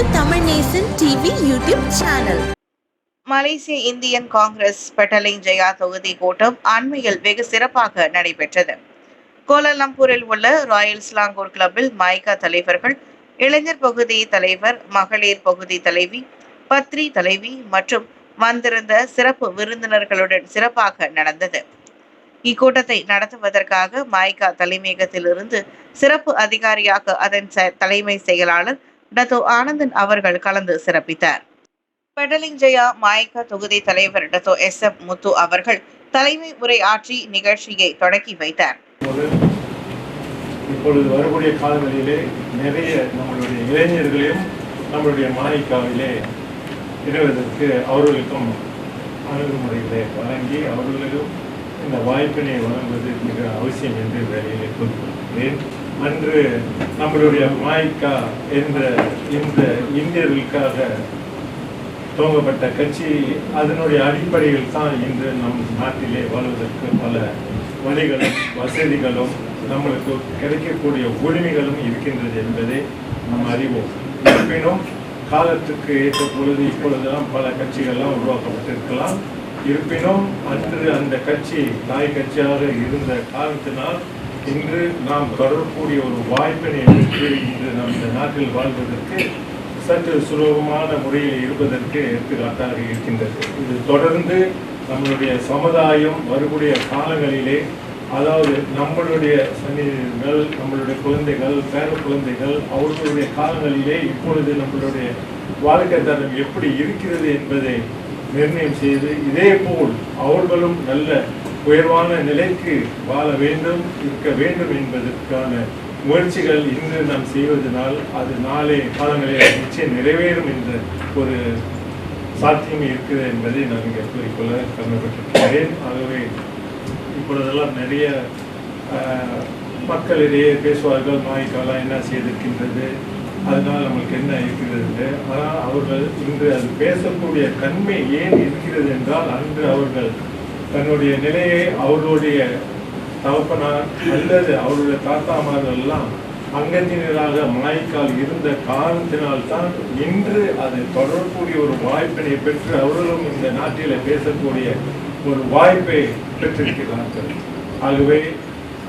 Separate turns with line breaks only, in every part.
உங்கள் Tamil Nesan TV YouTube channel
மலேசிய Indian Congress Petaling Jaya தொகுதி கூட்டம் அண்மையில் வெகு சிறப்பாக நடைபெற்றது. கோலாலம்பூரில் உள்ள ராயல் ஸ்லாங்கூர் கிளப்பில் மைகா தலைவர்கள் இளைஞர் பகுதி தலைவர் மகளிர் பகுதி தலைவி பத்ரி தலைவி மற்றும் வந்திருந்த சிறப்பு விருந்தினர்களுடன் சிறப்பாக நடந்தது. இக்கூட்டத்தை நடத்துவதற்காக மைகா தலைமையகத்திலிருந்து சிறப்பு அதிகாரியாக அதன் தலைமை செயலாளர் டத்தோ ஆனந்தன் அவர்கள் கலந்து சிறப்பித்தார். பெடலிஞ்சயா ஜெயா தொகுதி தலைவர் டத்தோ எஸ் எம் முத்து அவர்கள் தலைமை உரை ஆற்றி நிகழ்ச்சியை தொடக்கி வைத்தார்.
இப்பொழுது வரக்கூடிய காலங்களிலே நிறைய நம்மளுடைய இளைஞர்களையும் நம்மளுடைய மாணிக்காவிலே இணைவதற்கு அவர்களுக்கும் அணுகுமுறைகளை வழங்கி அவர்களுக்கும் இந்த வாய்ப்பினை வழங்குவது மிக அவசியம் என்று வேலையிலே குறிப்பிடுகிறேன் அன்று நம்மளுடைய மாய்க்கா என்ற இந்த இந்தியர்களுக்காக துவங்கப்பட்ட கட்சி அதனுடைய அடிப்படையில் தான் இன்று நம் நாட்டிலே வாழ்வதற்கு பல வழிகளும் வசதிகளும் நம்மளுக்கு கிடைக்கக்கூடிய உரிமைகளும் இருக்கின்றது என்பதை நாம் அறிவோம். இருப்பினும் காலத்துக்கு ஏற்ற பொழுது இப்பொழுதெல்லாம் பல கட்சிகள்லாம் உருவாக்கப்பட்டிருக்கலாம். இருப்பினும் அன்று அந்த கட்சி தாய் கட்சியாக இருந்த காரணத்தினால் இன்று நாம் தொடரக்கூடிய ஒரு வாய்ப்பினை பெற்று இன்று நம் இந்த நாட்டில் வாழ்வதற்கு சற்று சுலபமான முறையில் இருப்பதற்கு எடுத்துக்காட்டாக இருக்கின்றது. இது தொடர்ந்து நம்மளுடைய சமுதாயம் வரக்கூடிய காலங்களிலே அதாவது நம்மளுடைய சன்னிதிகள் நம்மளுடைய குழந்தைகள் பேர குழந்தைகள் அவர்களுடைய காலங்களிலே இப்பொழுது நம்மளுடைய வாழ்க்கை தரம் எப்படி இருக்கிறது என்பதை நிர்ணயம் செய்து இதே போல் அவர்களும் நல்ல உயர்வான நிலைக்கு வாழ வேண்டும் இருக்க வேண்டும் என்பதற்கான முயற்சிகள் இன்று நாம் செய்வதனால் அது நாளை காலங்களில் நிச்சயம் நிறைவேறும் என்ற ஒரு சாத்தியம் இருக்கிறது என்பதை நான் இங்கே கூறிக்கொள்ள கடமைப்பட்டிருக்கிறேன். ஆகவே இப்பொழுதெல்லாம் நிறைய மக்களிடையே பேசுவார்கள் நாய்க்காலாம் என்ன செய்திருக்கின்றது? அதனால் நம்மளுக்கு என்ன இருக்கிறது? ஆனால் அவர்கள் இன்று அது பேசக்கூடிய தன்மை ஏன் இருக்கிறது என்றால் அன்று அவர்கள் தன்னுடைய நிலையை அவர்களுடைய தகப்பனார் அல்லது அவருடைய தாத்தாமார்கள் எல்லாம் அங்கத்தினராக மாய்க்கால் இருந்த காரணத்தினால்தான் இன்று அது தொடரக்கூடிய ஒரு வாய்ப்பினை பெற்று அவர்களும் இந்த நாட்டில் பேசக்கூடிய ஒரு வாய்ப்பை பெற்றிருக்கிறார்கள். ஆகவே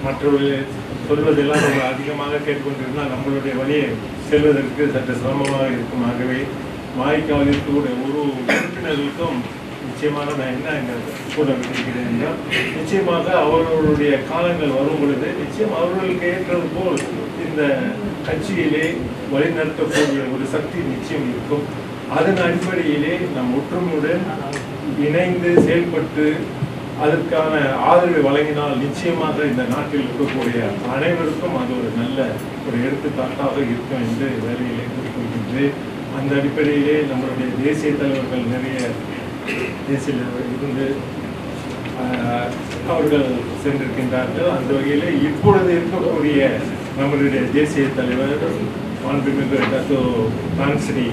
மற்றவர்கள் சொல்வதெல்லாம் நம்ம அதிகமாக கேட்டுக்கொண்டிருந்தால் நம்மளுடைய வழியை செல்வதற்கு சற்று சிரமமாக இருக்கும். ஆகவே மாய்க்கால் இருக்கக்கூடிய ஒரு உறுப்பினர்களுக்கும் நிச்சயமாக நான் என்ன இங்க கூட என்றால் நிச்சயமாக அவர்களுடைய காலங்கள் வரும் பொழுது நிச்சயம் அவர்களுக்கு ஏற்றது போல் இந்த கட்சியிலே வழிநடத்தக்கூடிய ஒரு சக்தி நிச்சயம் இருக்கும். அதன் அடிப்படையிலே நம் ஒற்றுமையுடன் இணைந்து செயல்பட்டு அதற்கான ஆதரவை வழங்கினால் நிச்சயமாக இந்த நாட்டில் இருக்கக்கூடிய அனைவருக்கும் அது ஒரு நல்ல ஒரு எடுத்துக்காட்டாக இருக்கும் என்று வேலையிலே குறிப்பிடுகின்றேன் அந்த அடிப்படையிலே நம்மளுடைய தேசிய தலைவர்கள் நிறைய தேசிய தலைவர் இருந்து அவர்கள் சென்றிருக்கின்றார்கள். அந்த வகையில் இப்பொழுது இருக்கக்கூடிய நம்மளுடைய தேசிய தலைவர் மாண்புமிகு டத்தோ தான்ஸ்ரீ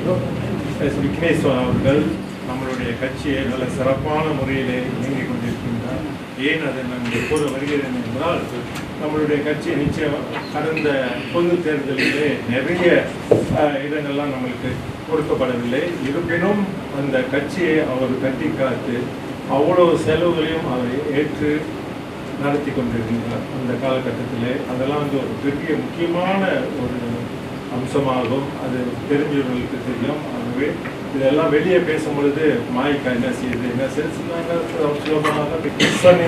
எஸ் விக்னேஸ்வர் அவர்கள் நம்மளுடைய கட்சியை நல்ல சிறப்பான முறையில் இயங்கிக் கொண்டிருக்கின்றார். ஏன் அதை நான் எப்போது வருகிறேன் என்றால் நம்மளுடைய கட்சி நிச்சயம் கடந்த பொது தேர்தலிலே நிறைய இடங்கள்லாம் நம்மளுக்கு கொடுக்கப்படவில்லை. இருப்பினும் அந்த கட்சியை அவர் கட்டி காத்து அவ்வளவு செலவுகளையும் அவர் ஏற்று நடத்தி கொண்டிருக்கின்றார் அந்த காலகட்டத்தில். அதெல்லாம் வந்து ஒரு பெரிய முக்கியமான ஒரு அம்சமாகும். அது தெரிஞ்சவர்களுக்கு தெரியும். ஆகவே இதெல்லாம் வெளியே பேசும்பொழுது மாய்க்கா என்ன செய்யுது என்ன செய்யுது சுலபமாக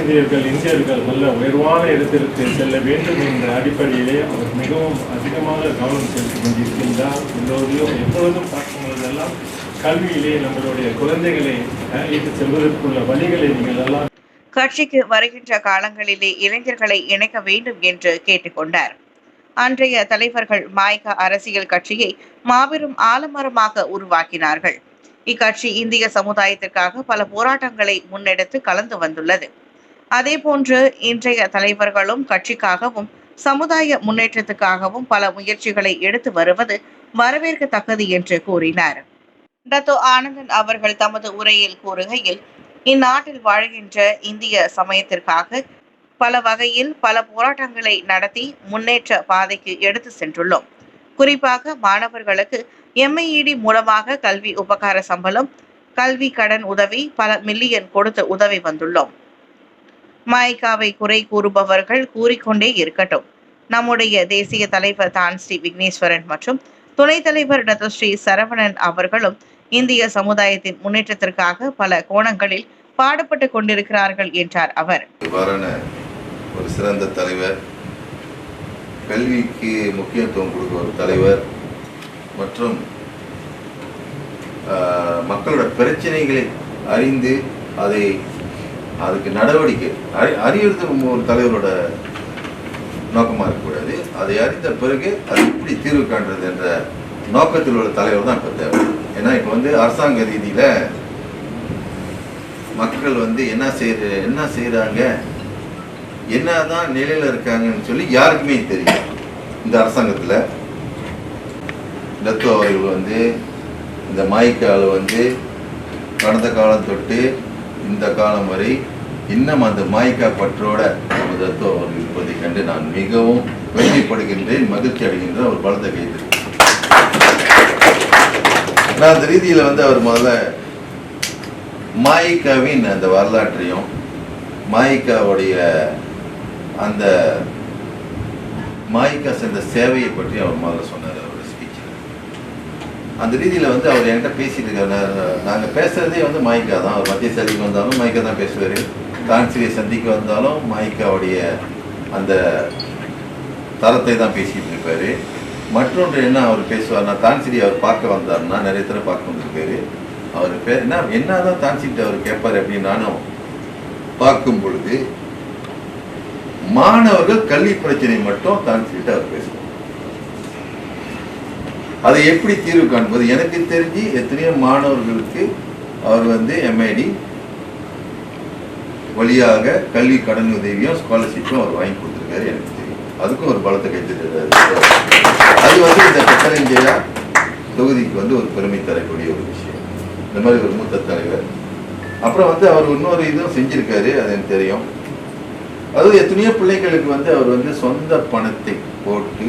இந்தியர்கள் இந்தியர்கள் நல்ல உயர்வான இடத்திற்கு செல்ல வேண்டும் என்ற அடிப்படையிலே அவர் மிகவும் அதிகமாக கவனம் செலுத்தி கொண்டிருக்கின்றார். எல்லோரையும் எப்பொழுதும் பார்க்கும் பொழுதெல்லாம் கல்வியிலே நம்மளுடைய குழந்தைகளை இட்டு செல்வதற்குள்ள வழிகளை நீங்கள் எல்லாம்
கட்சிக்கு வருகின்ற காலங்களிலே இளைஞர்களை இணைக்க வேண்டும் என்று கேட்டுக்கொண்டார். அன்றைய தலைவர்கள் மாயக அரசியல் கட்சியை மாபெரும் ஆலமரமாக உருவாக்கினார்கள். இக்கட்சி இந்திய சமுதாயத்திற்காக பல போராட்டங்களை முன்னெடுத்து கலந்து வந்துள்ளது. அதே போன்று இன்றைய தலைவர்களும் கட்சிக்காகவும் சமுதாய முன்னேற்றத்துக்காகவும் பல முயற்சிகளை எடுத்து வருவது வரவேற்கத்தக்கது என்று கூறினார். டத்தோ ஆனந்தன் அவர்கள் தமது உரையில் கூறுகையில் இந்நாட்டில் வாழ்கின்ற இந்திய சமயத்திற்காக பல வகையில் பல போராட்டங்களை நடத்தி முன்னேற்ற பாதைக்கு எடுத்து சென்றுள்ளோம். குறிப்பாக மாணவர்களுக்கு எம்ஐஇடி மூலமாக கல்வி உபகார சம்பளம் கல்வி கடன் உதவி பல மில்லியன் கொடுத்து உதவி வந்துள்ளோம். மாய்காவை குறை கூறுபவர்கள் கூறிக்கொண்டே இருக்கட்டும். நம்முடைய தேசிய தலைவர் தான் ஸ்ரீ விக்னேஸ்வரன் மற்றும் துணைத் தலைவர் டாக்டர் ஸ்ரீ சரவணன் அவர்களும் இந்திய சமுதாயத்தின் முன்னேற்றத்திற்காக பல கோணங்களில் பாடுபட்டு கொண்டிருக்கிறார்கள் என்றார் அவர்.
இவ்வாறான ஒரு சிறந்த தலைவர். கல்விக்கு முக்கியத்துவம் கொடுக்க ஒரு தலைவர். மற்றும் ஆஹ், மக்களோட பிரச்சனைகளை அறிந்து அதை அதுக்கு நடவடிக்கை அறி அறியறது ஒரு தலைவரோட நோக்கமாக இருக்கக்கூடாது. அதை அறிந்த பிறகு அது எப்படி தீர்வு காண்றது என்ற நோக்கத்தில் உள்ள தலைவர் தான் இப்போ தேவை. ஏன்னா இப்போ வந்து அரசாங்க ரீதியில் மக்கள் வந்து என்ன செய்யற என்ன செய்கிறாங்க என்னதான் நிலையில் இருக்காங்கன்னு சொல்லி யாருக்குமே தெரியும். இந்த அரசாங்கத்தில் தத்து அவர்கள் வந்து இந்த மாய்க்கால் வந்து கடந்த காலம் தொட்டு இந்த காலம் வரை இன்னும் அந்த மாய்க்கா பற்றோட நம்ம தத்துவ அவர்கள் இருப்பதை கண்டு நான் மிகவும் பெருமைப்படுகின்றேன் மகிழ்ச்சி அடைகின்ற ஒரு பலத்தை கைது நான் அந்த ரீதியில் வந்து அவர் முதல்ல மாயிக்காவின் அந்த வரலாற்றையும் மாயிக்காவுடைய அந்த மாயிக்கா சேர்ந்த சேவையை பற்றி அவர் முதல்ல சொன்னார் அவரோட ஸ்பீச்சில் அந்த ரீதியில் வந்து அவர் என்கிட்ட பேசிட்டு இருக்காரு. நாங்கள் பேசுறதே வந்து மாய்க்கா தான். அவர் மத்திய சதிக்கு வந்தாலும் மாயிகா தான் பேசுவார். தான்சிரியை சந்திக்க வந்தாலும் மாய்க்காவுடைய அந்த தரத்தை தான் பேசிட்டு இருப்பாரு. மற்றொன்று என்ன அவர் பேசுவார்னா தான்சிரி அவர் பார்க்க வந்தாருன்னா நிறைய தடவை பார்க்க வந்திருக்காரு. அவர் பேர் என்ன? என்னதான் தான்சிட்டு அவர் கேட்பாரு அப்படின்னு நானும் பார்க்கும் பொழுது மாணவர்கள் கல்வி பிரச்சனை மட்டும் தான்சிட்டு அவர் பேசுவார். அதை எப்படி தீர்வு காண்பது? எனக்கு தெரிஞ்சு எத்தனையோ மாணவர்களுக்கு அவர் வந்து எம்ஐடி வழியாக கல்வி கடன் உதவியும் ஸ்காலர்ஷிப்பும் அவர் வாங்கி கொடுத்துருக்காரு எனக்கு தெரியும். அதுக்கும் ஒரு பலத்தை கைத்திருக்காரு அது வந்து இந்த கட்டளைஞ்சையா தொகுதிக்கு வந்து ஒரு பெருமை தரக்கூடிய ஒரு விஷயம். இந்த மாதிரி ஒரு மூத்த தலைவர். அப்புறம் வந்து அவர் இன்னொரு இதுவும் செஞ்சிருக்காரு அது எனக்கு தெரியும். அதாவது எத்தனையோ பிள்ளைகளுக்கு வந்து அவர் வந்து சொந்த பணத்தை போட்டு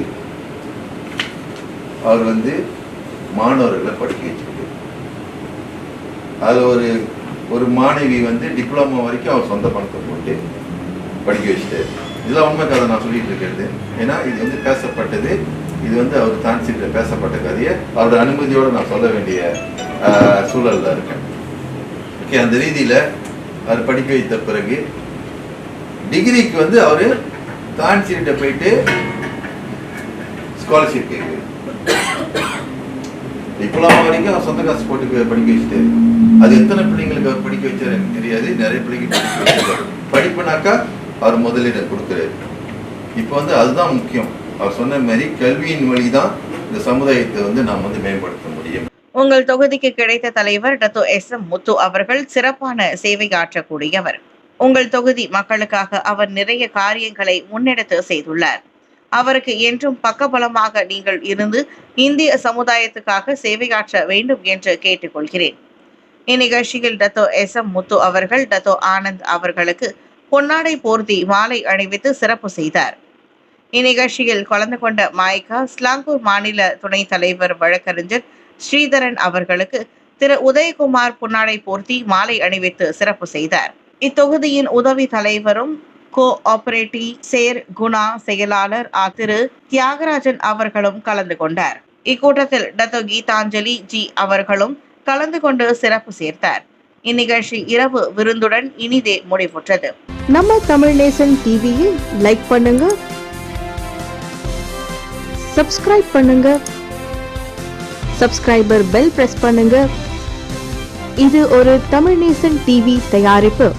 அவர் வந்து மாணவர்களை படிக்க வச்சிருக்காரு அது ஒரு ஒரு மாணவி வந்து டிப்ளமோ வரைக்கும் அவர் சொந்த பணத்தை போட்டு படிக்க வச்சுட்டாரு இதெல்லாம் உண்மை கதை நான் சொல்லிட்டு இருக்கிறது. ஏன்னா இது வந்து பேசப்பட்டது. இது வந்து அவர் தான்சிட்ட பேசப்பட்ட கதையை அவரோட அனுமதியோடு நான் சொல்ல வேண்டிய ஆஹ், சூழல்ல இருக்கேன். ஓகே அந்த ரீதியில் அவர் படிக்க வைத்த பிறகு டிகிரிக்கு வந்து அவர் தான்சிட்ட போயிட்டு ஸ்காலர்ஷிப் கேட்கு டிப்ளமா வரைக்கும் அவர் சொந்த காசு போட்டு படிக்க வச்சுட்டாரு அது எத்தனை பிள்ளைங்களுக்கு அவர் படிக்க வச்சாரு எனக்கு தெரியாது. நிறைய பிள்ளைங்க படிப்புனாக்கா அவர் முதலீடு கொடுக்குறாரு. இப்போ வந்து அதுதான் முக்கியம். அவர் சொன்ன மாதிரி கல்வியின் வழி தான் இந்த சமுதாயத்தை வந்து நாம் வந்து மேம்படுத்த முடியும்.
உங்கள் தொகுதிக்கு கிடைத்த தலைவர் டத்து எஸ் எம் முத்து அவர்கள் சிறப்பான சேவை ஆற்றக்கூடியவர். உங்கள் தொகுதி மக்களுக்காக அவர் நிறைய காரியங்களை முன்னெடுத்து செய்துள்ளார். அவருக்கு என்றும் பக்கபலமாக நீங்கள் இருந்து இந்திய சமுதாயத்துக்காக சேவையாற்ற வேண்டும் என்று கேட்டுக்கொள்கிறேன். இந்நிகழ்ச்சியில் டத்தோ எஸ் எம் முத்து அவர்கள் டத்தோ ஆனந்த் அவர்களுக்கு பொன்னாடை போர்த்தி மாலை அணிவித்து சிறப்பு செய்தார். இந்நிகழ்ச்சியில் கலந்து கொண்ட மாய்கா ஸ்லாங்கூர் மாநில துணைத் தலைவர் வழக்கறிஞர் ஸ்ரீதரன் அவர்களுக்கு திரு. உதயகுமார் பொன்னாடை போர்த்தி மாலை அணிவித்து சிறப்பு செய்தார். இத்தொகுதியின் உதவி தலைவரும் கோ ஆபரேட்டிவ் சேர் குணா செயலாளர் திரு தியாகராஜன் அவர்களும் கலந்து கொண்டார். இக்கூட்டத்தில் டத்தோ கீதாஞ்சலி ஜி அவர்களும் கலந்து கொண்டு சிறப்பு சேர்த்தார். இந்நிகழ்ச்சி இரவு விருந்துடன் இனிதே முடிவுற்றது.
நம்ம தமிழ் நேசன் டிவியை லைக் பண்ணுங்க. சப்ஸ்கிரைப் பண்ணுங்க. சப்ஸ்கிரைபர் பெல் பிரஸ் பண்ணுங்க. இது ஒரு தமிழ் நேசன் டிவி தயாரிப்பு.